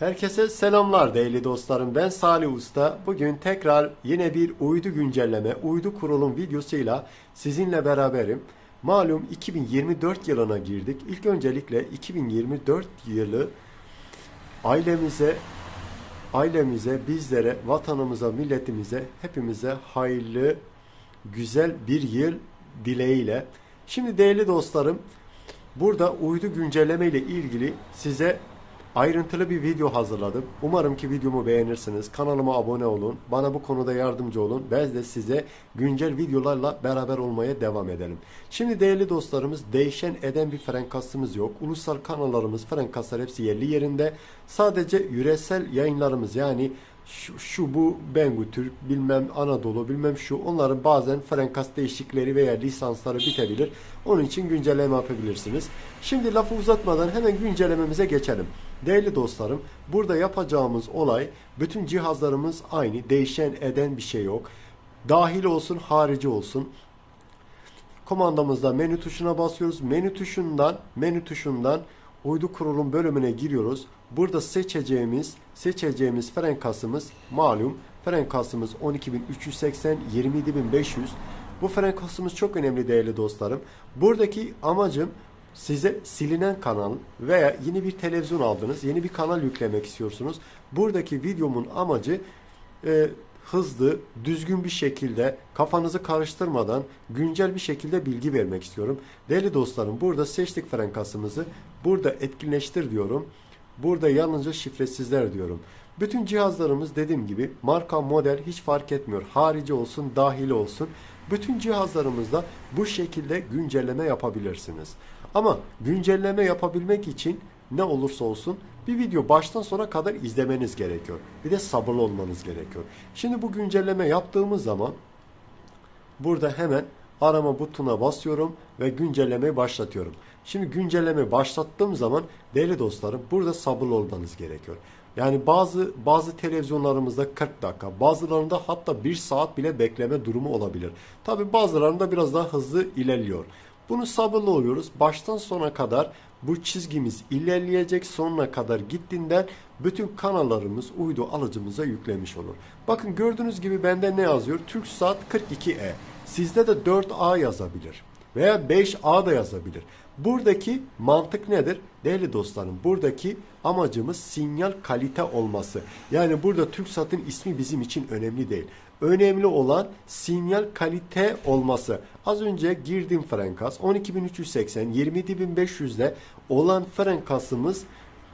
Herkese selamlar değerli dostlarım. Ben Salih Usta. Bugün tekrar yine bir uydu güncelleme, uydu kurulum videosuyla sizinle beraberim. Malum 2024 yılına girdik. İlk öncelikle 2024 yılı ailemize, ailemize, bizlere, vatanımıza, milletimize, hepimize hayırlı, güzel bir yıl dileğiyle. Şimdi değerli dostlarım, burada uydu güncelleme ile ilgili size ayrıntılı bir video hazırladım. Umarım ki videomu beğenirsiniz. Kanalıma abone olun. Bana bu konuda yardımcı olun. Ben de size güncel videolarla beraber olmaya devam edelim. Şimdi değerli dostlarımız değişen eden bir frenkastımız yok. Ulusal kanallarımız, frenkastlar hepsi yerli yerinde. Sadece yüresel yayınlarımız yani şu, şu bu Bengu Türk, bilmem Anadolu, bilmem şu onların bazen frenkast değişikleri veya lisansları bitebilir. Onun için güncelleme yapabilirsiniz. Şimdi lafı uzatmadan hemen güncellememize geçelim. Değerli dostlarım, burada yapacağımız olay bütün cihazlarımız aynı, değişen eden bir şey yok. Dahil olsun, harici olsun. Komandamızda menü tuşuna basıyoruz. Menü tuşundan, menü tuşundan uydu kurulum bölümüne giriyoruz. Burada seçeceğimiz seçeceğimiz frenkasımız malum frenkasımız 12380 27500. Bu frenkasımız çok önemli değerli dostlarım. Buradaki amacım size silinen kanal veya yeni bir televizyon aldınız, yeni bir kanal yüklemek istiyorsunuz. Buradaki videomun amacı e, hızlı, düzgün bir şekilde kafanızı karıştırmadan güncel bir şekilde bilgi vermek istiyorum. Değerli dostlarım burada seçtik frenkasımızı. Burada etkinleştir diyorum. Burada yalnızca şifresizler diyorum. Bütün cihazlarımız dediğim gibi marka model hiç fark etmiyor. Harici olsun, dahili olsun. Bütün cihazlarımızda bu şekilde güncelleme yapabilirsiniz. Ama güncelleme yapabilmek için ne olursa olsun bir video baştan sona kadar izlemeniz gerekiyor. Bir de sabırlı olmanız gerekiyor. Şimdi bu güncelleme yaptığımız zaman burada hemen arama butonuna basıyorum ve güncellemeyi başlatıyorum. Şimdi güncelleme başlattığım zaman değerli dostlarım burada sabırlı olmanız gerekiyor. Yani bazı bazı televizyonlarımızda 40 dakika, bazılarında hatta 1 saat bile bekleme durumu olabilir. Tabi bazılarında biraz daha hızlı ilerliyor. Bunu sabırlı oluyoruz. Baştan sona kadar bu çizgimiz ilerleyecek sonuna kadar gittiğinden bütün kanallarımız uydu alıcımıza yüklemiş olur. Bakın gördüğünüz gibi bende ne yazıyor? TürkSat 42E. Sizde de 4A yazabilir. Veya 5A da yazabilir. Buradaki mantık nedir? Değerli dostlarım buradaki amacımız sinyal kalite olması. Yani burada TürkSat'ın ismi bizim için önemli değil. Önemli olan sinyal kalite olması. Az önce girdim frenkas 12380 27500'de olan frenkasımız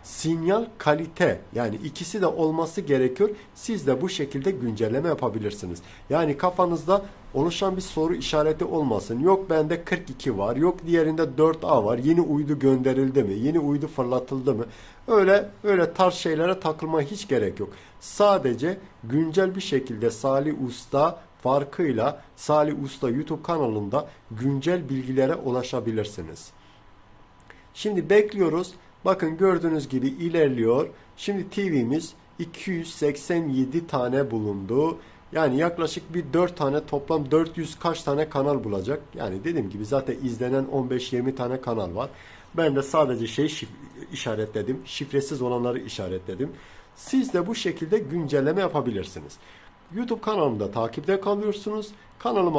sinyal kalite yani ikisi de olması gerekiyor. Siz de bu şekilde güncelleme yapabilirsiniz. Yani kafanızda oluşan bir soru işareti olmasın. Yok bende 42 var, yok diğerinde 4A var. Yeni uydu gönderildi mi? Yeni uydu fırlatıldı mı? Öyle öyle tarz şeylere takılmaya hiç gerek yok. Sadece güncel bir şekilde Salih Usta farkıyla Salih Usta YouTube kanalında güncel bilgilere ulaşabilirsiniz. Şimdi bekliyoruz. Bakın gördüğünüz gibi ilerliyor. Şimdi TV'miz 287 tane bulundu. Yani yaklaşık bir 4 tane toplam 400 kaç tane kanal bulacak. Yani dediğim gibi zaten izlenen 15-20 tane kanal var. Ben de sadece şey şif- işaretledim. Şifresiz olanları işaretledim. Siz de bu şekilde güncelleme yapabilirsiniz. YouTube kanalımda takipte kalıyorsunuz. Kanalıma